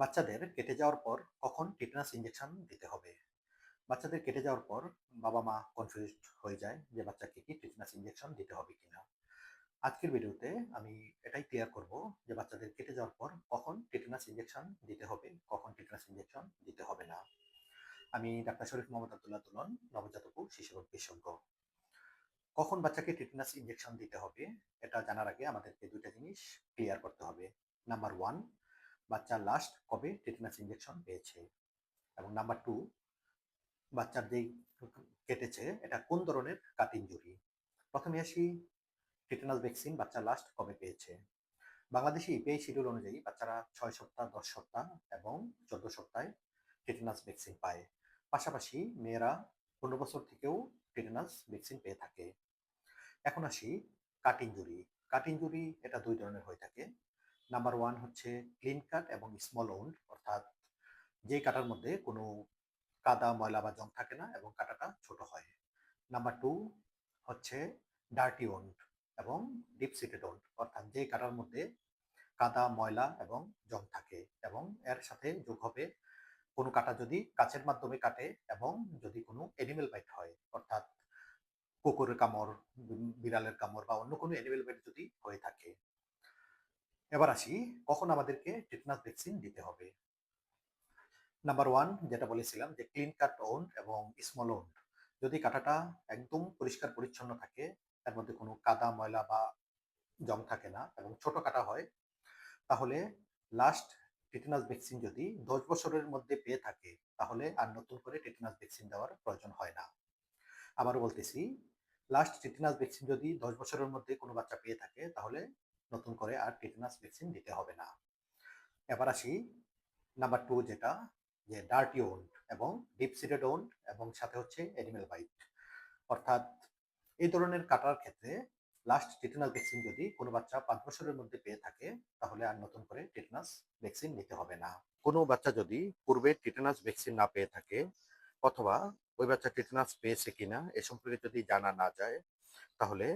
বাচ্চাদের কেটে যাওয়ার পর কখন টিটেনাস ইনজেকশন দিতে হবে? বাচ্চাদের কেটে যাওয়ার পর বাবা মা কনফিউজড হয়ে যায় যে বাচ্চাকে কি টিটেনাস ইনজেকশন দিতে হবে কিনা। আজকের ভিডিওতে আমি এটাই ক্লিয়ার করব যে বাচ্চাদের কেটে যাওয়ার পর কখন টিটেনাস ইনজেকশন দিতে হবে, কখন টিটেনাস ইনজেকশন দিতে হবে না। আমি ডাক্তার শরীফ মোহাম্মদ আব্দুল্লাহ তুলন নবজাতক শিশু রোগ বিশেষজ্ঞ। কখন বাচ্চাকে টিটেনাস ইনজেকশন দিতে হবে, এটা জানার আগে আমাদেরকে দুইটা জিনিস ক্লিয়ার করতে হবে। নাম্বার ওয়ান বাচ্চা লাস্ট কবে টিটেনাস ইঞ্জেকশন পেয়েছে? এবং নাম্বার টু বাচ্চার যেই কেটেছে, এটা কোন ধরনের কাট ইঞ্জুরি প্রথমে আসি টিটেনাস ভ্যাকসিন বাচ্চা লাস্ট কবে পেয়েছে? বাংলাদেশে ইপিআই শিডিউল অনুযায়ী বাচ্চারা ছয় সপ্তাহ, দশ সপ্তাহ এবং চোদ্দ সপ্তাহে টিটেনাস ভ্যাকসিন পায়। পাশাপাশি মেয়েরা পনেরো বছর থেকেও টিটেনাস ভ্যাকসিন পেয়ে থাকে। এখন আসি কাট ইঞ্জুরি কাট ইঞ্জুরি এটা দুই ধরনের হয়ে থাকে। নাম্বার ওয়ান হচ্ছে ক্লিন কাট এবং স্মল ওন্ড অর্থাৎ যে কাটার মধ্যে কোনো কাদা, ময়লা বা জং থাকে না এবং কাটাটা ছোট হয়। নাম্বার টু হচ্ছে ডার্টি ওন্ড এবং ডিপ সিটেড ওন্ড অর্থাৎ যে কাটার মধ্যে কাদা, ময়লা এবং জং থাকে এবং এর সাথে যোগ হবে কোনো কাটা যদি কাচের মাধ্যমে কাটে এবং যদি কোনো এনিমেল বাইট হয়, অর্থাৎ কুকুরের কামড় বিড়ালের কামড় বা অন্য কোনো এনিমেল বাইট যদি হয়ে থাকে। এবার আসি, কখন আমাদেরকে টিটনাস ভ্যাকসিন দিতে হবে? নাম্বার ওয়ান যেটা বলেছিলাম যে ক্লিন কাট ওন্ড এবং স্মল ওন্ড যদি কাটাটা একদম পরিষ্কার পরিচ্ছন্ন থাকে, তার মধ্যে কোনো কাদা, ময়লা বা জং থাকে না এবং ছোট কাটা হয়, তাহলে লাস্ট টিটেনাস ভ্যাকসিন যদি দশ বছরের মধ্যে পেয়ে থাকে, তাহলে আর নতুন করে টিটেনাস ভ্যাকসিন দেওয়ার প্রয়োজন হয় না। আবারও বলতেছি লাস্ট টিটেনাস ভ্যাকসিন যদি দশ বছরের মধ্যে কোনো বাচ্চা পেয়ে থাকে, তাহলে নতুন করে আর টিটেনাস ভ্যাকসিন দিতে হবে না। এবার আসি নাম্বার টু যেটা, যে ডার্টি ওন্ড এবং ডিপ সিটেড ওন্ড এবং সাথে হচ্ছে এনিমেল বাইট অর্থাৎ এই ধরনের কাটার ক্ষেত্রে লাস্ট টিটেনাস ভ্যাকসিন যদি কোনো বাচ্চা পাঁচ বছরের মধ্যে পেয়ে থাকে, তাহলে আর নতুন করে টিটেনাস ভ্যাকসিন নিতে হবে না। কোনো বাচ্চা যদি পূর্বে টিটেনাস ভ্যাকসিন না পেয়ে থাকে, অথবা ওই বাচ্চা টিটেনাস পেয়েছে কিনা, এ সম্পর্কে যদি জানা না যায়, তাহলে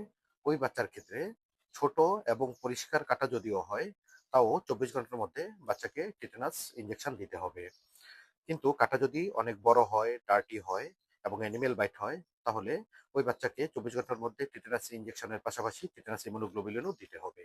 ওই বাচ্চার ক্ষেত্রে ছোট এবং পরিষ্কার কাটা যদিও হয়, তাও চব্বিশ ঘণ্টার মধ্যে বাচ্চাকে টিটেনাস ইঞ্জেকশন দিতে হবে। কিন্তু কাটা যদি অনেক বড় হয় ডার্টি হয় এবং অ্যানিমেল বাইট হয়, তাহলে ওই বাচ্চাকে চব্বিশ ঘণ্টার মধ্যে টিটেনাস ইঞ্জেকশনের পাশাপাশি টিটেনাস ইমিউনোগ্লোবিলিনও দিতে হবে।